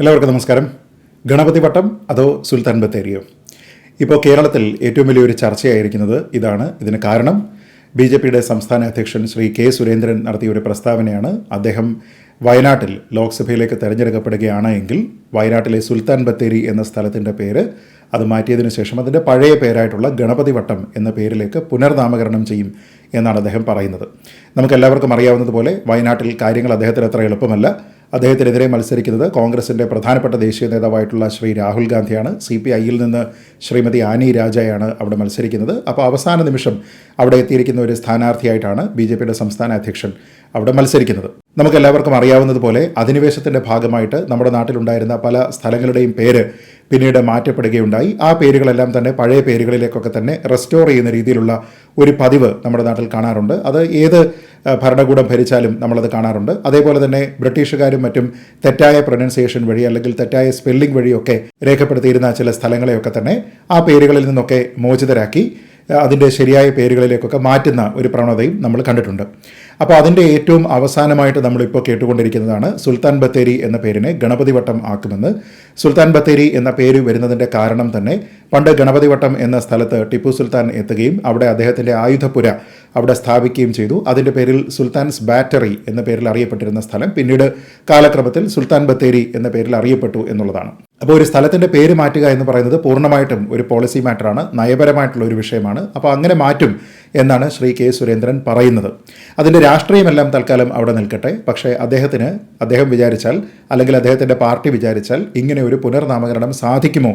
എല്ലാവർക്കും നമസ്കാരം. ഗണപതി വട്ടം അതോ സുൽത്താൻ ബത്തേരിയോ? ഇപ്പോൾ കേരളത്തിൽ ഏറ്റവും വലിയൊരു ചർച്ചയായിരിക്കുന്നത് ഇതാണ്. ഇതിന് കാരണം ബി ജെ പിയുടെ സംസ്ഥാന അധ്യക്ഷൻ ശ്രീ കെ സുരേന്ദ്രൻ നടത്തിയ ഒരു പ്രസ്താവനയാണ്. അദ്ദേഹം വയനാട്ടിൽ ലോക്സഭയിലേക്ക് തെരഞ്ഞെടുക്കപ്പെടുകയാണ് എങ്കിൽ വയനാട്ടിലെ സുൽത്താൻ ബത്തേരി എന്ന സ്ഥലത്തിന്റെ പേര് അത് മാറ്റിയതിനു ശേഷം അതിന്റെ പഴയ പേരായിട്ടുള്ള ഗണപതി വട്ടം എന്ന പേരിലേക്ക് പുനർനാമകരണം ചെയ്യും എന്നാണ് അദ്ദേഹം പറയുന്നത്. നമുക്കെല്ലാവർക്കും അറിയാവുന്നതുപോലെ വയനാട്ടിൽ കാര്യങ്ങൾ അദ്ദേഹത്തിന് അത്ര എളുപ്പമല്ല. അദ്ദേഹത്തിനെതിരെ മത്സരിക്കുന്നത് കോൺഗ്രസിന്റെ പ്രധാനപ്പെട്ട ദേശീയ നേതാവായിട്ടുള്ള ശ്രീ രാഹുൽ ഗാന്ധിയാണ്. സി പി ഐയിൽ നിന്ന് ശ്രീമതി ആനി രാജയാണ് അവിടെ മത്സരിക്കുന്നത്. അപ്പോൾ അവസാന നിമിഷം അവിടെ എത്തിയിരിക്കുന്ന ഒരു സ്ഥാനാർത്ഥിയായിട്ടാണ് ബി ജെ പിയുടെ സംസ്ഥാന അധ്യക്ഷൻ അവിടെ മത്സരിക്കുന്നത്. നമുക്കെല്ലാവർക്കും അറിയാവുന്നതുപോലെ അധിനിവേശത്തിന്റെ ഭാഗമായിട്ട് നമ്മുടെ നാട്ടിലുണ്ടായിരുന്ന പല സ്ഥലങ്ങളുടെയും പേര് പിന്നീട് മാറ്റപ്പെടുകയുണ്ടായി. ആ പേരുകളെല്ലാം തന്നെ പഴയ പേരുകളിലേക്കൊക്കെ തന്നെ റെസ്റ്റോർ ചെയ്യുന്ന രീതിയിലുള്ള ഒരു പതിവ് നമ്മുടെ നാട്ടിൽ കാണാറുണ്ട്. അത് ഏത് ഭരണകൂടം ഭരിച്ചാലും നമ്മളത് കാണാറുണ്ട്. അതേപോലെ തന്നെ ബ്രിട്ടീഷുകാരും മറ്റും തെറ്റായ പ്രൊനൗൺസിയേഷൻ വഴി അല്ലെങ്കിൽ തെറ്റായ സ്പെല്ലിംഗ് വഴിയൊക്കെ രേഖപ്പെടുത്തിയിരുന്ന ചില സ്ഥലങ്ങളെയൊക്കെ തന്നെ ആ പേരുകളിൽ നിന്നൊക്കെ മോചിതരാക്കി. അതിന്റെ ശരിയായ പേരുകളിലേക്കൊക്കെ മാറ്റുന്ന ഒരു പ്രവണതയും നമ്മൾ കണ്ടിട്ടുണ്ട്. അപ്പോൾ അതിന്റെ ഏറ്റവും അവസാനമായിട്ട് നമ്മളിപ്പോൾ കേട്ടുകൊണ്ടിരിക്കുന്നതാണ് സുൽത്താൻ ബത്തേരി എന്ന പേരിനെ ഗണപതി വട്ടം ആക്കുമെന്ന്. സുൽത്താൻ ബത്തേരി എന്ന പേര് വരുന്നതിന്റെ കാരണം തന്നെ പണ്ട് ഗണപതി വട്ടം എന്ന സ്ഥലത്ത് ടിപ്പു സുൽത്താൻ എത്തുകയും അവിടെ അദ്ദേഹത്തിന്റെ ആയുധപുര അവിടെ സ്ഥാപിക്കുകയും ചെയ്തു. അതിന്റെ പേരിൽ സുൽത്താൻസ് ബാറ്ററി എന്ന പേരിൽ അറിയപ്പെട്ടിരുന്ന സ്ഥലം പിന്നീട് കാലക്രമത്തിൽ സുൽത്താൻ ബത്തേരി എന്ന പേരിൽ അറിയപ്പെട്ടു എന്നുള്ളതാണ്. അപ്പോൾ ഒരു സ്ഥലത്തിന്റെ പേര് മാറ്റുക എന്ന് പറയുന്നത് പൂർണമായിട്ടും ഒരു പോളിസി മാറ്ററാണ് നയപരമായിട്ടുള്ള ഒരു വിഷയമാണ്. അപ്പോൾ അങ്ങനെ മാറ്റും എന്നാണ് ശ്രീ കെ സുരേന്ദ്രൻ പറയുന്നത്. അതിന്റെ രാഷ്ട്രീയമെല്ലാം തൽക്കാലം അവിടെ നിൽക്കട്ടെ. പക്ഷേ അദ്ദേഹത്തിന് അദ്ദേഹം വിചാരിച്ചാൽ അല്ലെങ്കിൽ അദ്ദേഹത്തിന്റെ പാർട്ടി വിചാരിച്ചാൽ ഇങ്ങനെ ഒരു പുനർനാമകരണം സാധിക്കുമോ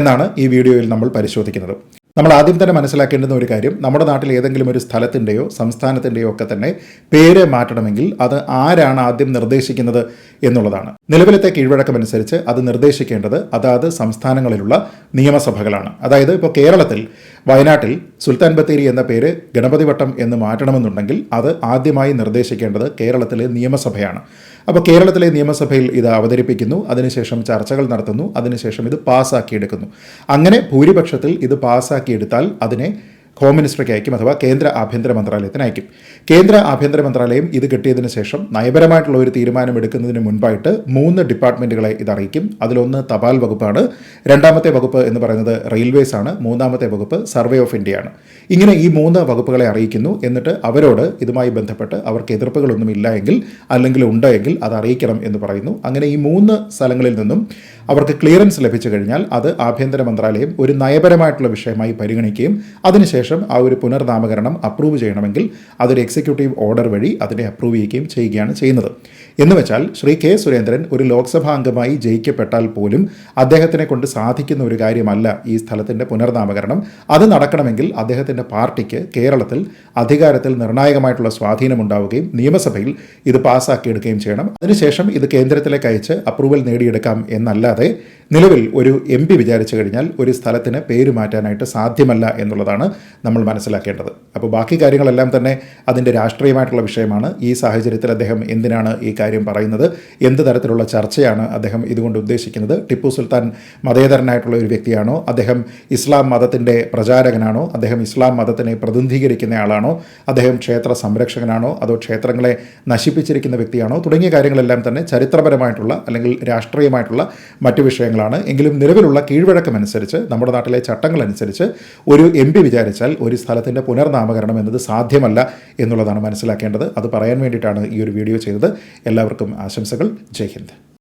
എന്നാണ് ഈ വീഡിയോയിൽ നമ്മൾ പരിശോധിക്കുന്നത്. നമ്മൾ ആദ്യം തന്നെ മനസ്സിലാക്കേണ്ടുന്ന ഒരു കാര്യം നമ്മുടെ നാട്ടിൽ ഏതെങ്കിലും ഒരു സ്ഥലത്തിന്റെയോ സംസ്ഥാനത്തിന്റെയോ ഒക്കെ തന്നെ പേര് മാറ്റണമെങ്കിൽ അത് ആരാണ് ആദ്യം നിർദ്ദേശിക്കുന്നത് എന്നുള്ളതാണ്. നിലവിലത്തെ കീഴ്വഴക്കമനുസരിച്ച് അത് നിർദ്ദേശിക്കേണ്ടത് അതാത് സംസ്ഥാനങ്ങളിലുള്ള നിയമസഭകളാണ്. അതായത് ഇപ്പോൾ കേരളത്തിൽ വയനാട്ടിൽ സുൽത്താൻ ബത്തേരി എന്ന പേര് ഗണപതി വട്ടം എന്ന് മാറ്റണമെന്നുണ്ടെങ്കിൽ അത് ആദ്യമായി നിർദ്ദേശിക്കേണ്ടത് കേരളത്തിലെ നിയമസഭയാണ്. അപ്പോൾ കേരളത്തിലെ നിയമസഭയിൽ ഇത് അവതരിപ്പിക്കുന്നു അതിനുശേഷം ചർച്ചകൾ നടത്തുന്നു അതിനുശേഷം ഇത് പാസ്സാക്കിയെടുക്കുന്നു അങ്ങനെ ഭൂരിപക്ഷത്തിൽ ഇത് പാസ്സാക്കിയെടുത്താൽ അതിനെ ഹോം മിനിസ്റ്റർക്ക് അയക്കും അഥവാ കേന്ദ്ര ആഭ്യന്തര മന്ത്രാലയത്തിന് അയക്കും. കേന്ദ്ര ആഭ്യന്തര മന്ത്രാലയം ഇത് കിട്ടിയതിന് ശേഷം നയപരമായിട്ടുള്ള ഒരു തീരുമാനം എടുക്കുന്നതിന് മുൻപായിട്ട് മൂന്ന് ഡിപ്പാർട്ട്മെന്റുകളെ ഇത് അറിയിക്കും. അതിലൊന്ന് തപാൽ വകുപ്പാണ് രണ്ടാമത്തെ വകുപ്പ് എന്ന് പറയുന്നത് റെയിൽവേസ് ആണ് മൂന്നാമത്തെ വകുപ്പ് സർവേ ഓഫ് ഇന്ത്യയാണ് ഇങ്ങനെ ഈ മൂന്ന് വകുപ്പുകളെ അറിയിക്കുന്നു. എന്നിട്ട് അവരോട് ഇതുമായി ബന്ധപ്പെട്ട് അവർക്ക് എതിർപ്പുകളൊന്നും ഇല്ല എങ്കിൽ അല്ലെങ്കിൽ ഉണ്ടെങ്കിൽ അത് അറിയിക്കണം എന്ന് പറയുന്നു. അങ്ങനെ ഈ മൂന്ന് സ്ഥലങ്ങളിൽ നിന്നും അവർക്ക് ക്ലിയറൻസ് ലഭിച്ചു കഴിഞ്ഞാൽ അത് ആഭ്യന്തര മന്ത്രാലയം ഒരു നയപരമായിട്ടുള്ള വിഷയമായി പരിഗണിക്കുകയും അതിനുശേഷം ആ ഒരു പുനർനാമകരണം അപ്രൂവ് ചെയ്യണമെങ്കിൽ അതൊരു എക്സിക്യൂട്ടീവ് ഓർഡർ വഴി അതിനെ അപ്രൂവ് ചെയ്യുകയും ചെയ്യുകയാണ് ചെയ്യുന്നത്. എന്ന് വെച്ചാൽ ശ്രീ കെ സുരേന്ദ്രൻ ഒരു ലോക്സഭാ അംഗമായി ജയിക്കപ്പെട്ടാൽ പോലും അദ്ദേഹത്തിനെ കൊണ്ട് സാധിക്കുന്ന ഒരു കാര്യമല്ല ഈ സ്ഥലത്തിന്റെ പുനർനാമകരണം. അത് നടക്കണമെങ്കിൽ അദ്ദേഹത്തിന്റെ പാർട്ടിക്ക് കേരളത്തിൽ അധികാരത്തിൽ നിർണായകമായിട്ടുള്ള സ്വാധീനം ഉണ്ടാവുകയും നിയമസഭയിൽ ഇത് പാസ്സാക്കിയെടുക്കുകയും ചെയ്യണം. അതിനുശേഷം ഇത് കേന്ദ്രത്തിലേക്ക് അയച്ച് അപ്രൂവൽ നേടിയെടുക്കാം എന്നല്ലാതെ നിലവിൽ ഒരു എം പി വിചാരിച്ചു കഴിഞ്ഞാൽ ഒരു സ്ഥലത്തിന് പേര് മാറ്റാനായിട്ട് സാധ്യമല്ല എന്നുള്ളതാണ് നമ്മൾ മനസ്സിലാക്കേണ്ടത്. അപ്പോൾ ബാക്കി കാര്യങ്ങളെല്ലാം തന്നെ അതിന്റെ രാഷ്ട്രീയമായിട്ടുള്ള വിഷയമാണ്. ഈ സാഹചര്യത്തിൽ അദ്ദേഹം എന്തിനാണ് ഈ കാര്യം പറയുന്നത്? എന്ത് തരത്തിലുള്ള ചർച്ചയാണ് അദ്ദേഹം ഇതുകൊണ്ട് ഉദ്ദേശിക്കുന്നത്? ടിപ്പു സുൽത്താൻ മതേതരനായിട്ടുള്ള ഒരു വ്യക്തിയാണോ? അദ്ദേഹം ഇസ്ലാം മതത്തിന്റെ പ്രചാരകനാണോ? അദ്ദേഹം ഇസ്ലാം മതത്തിനെ പ്രതിനിധീകരിക്കുന്ന ആളാണോ അദ്ദേഹം ക്ഷേത്ര സംരക്ഷകനാണോ? അതോ ക്ഷേത്രങ്ങളെ നശിപ്പിച്ചിരിക്കുന്ന വ്യക്തിയാണോ? തുടങ്ങിയ കാര്യങ്ങളെല്ലാം തന്നെ ചരിത്രപരമായിട്ടുള്ള അല്ലെങ്കിൽ രാഷ്ട്രീയമായിട്ടുള്ള മറ്റു വിഷയങ്ങളാണ്. എങ്കിലും നിലവിലുള്ള കീഴ്വഴക്കമനുസരിച്ച് നമ്മുടെ നാട്ടിലെ ചട്ടങ്ങളനുസരിച്ച് ഒരു എം പി വിചാരിച്ചാൽ ഒരു സ്ഥലത്തിന്റെ പുനർനാമകരണം എന്നത് സാധ്യമല്ല എന്നുള്ളതാണ് മനസ്സിലാക്കേണ്ടത്. അത് പറയാൻ വേണ്ടിയിട്ടാണ് ഈ ഒരു വീഡിയോ ചെയ്തത്. എല്ലാവർക്കും ആശംസകൾ. ജയ് ഹിന്ദ്.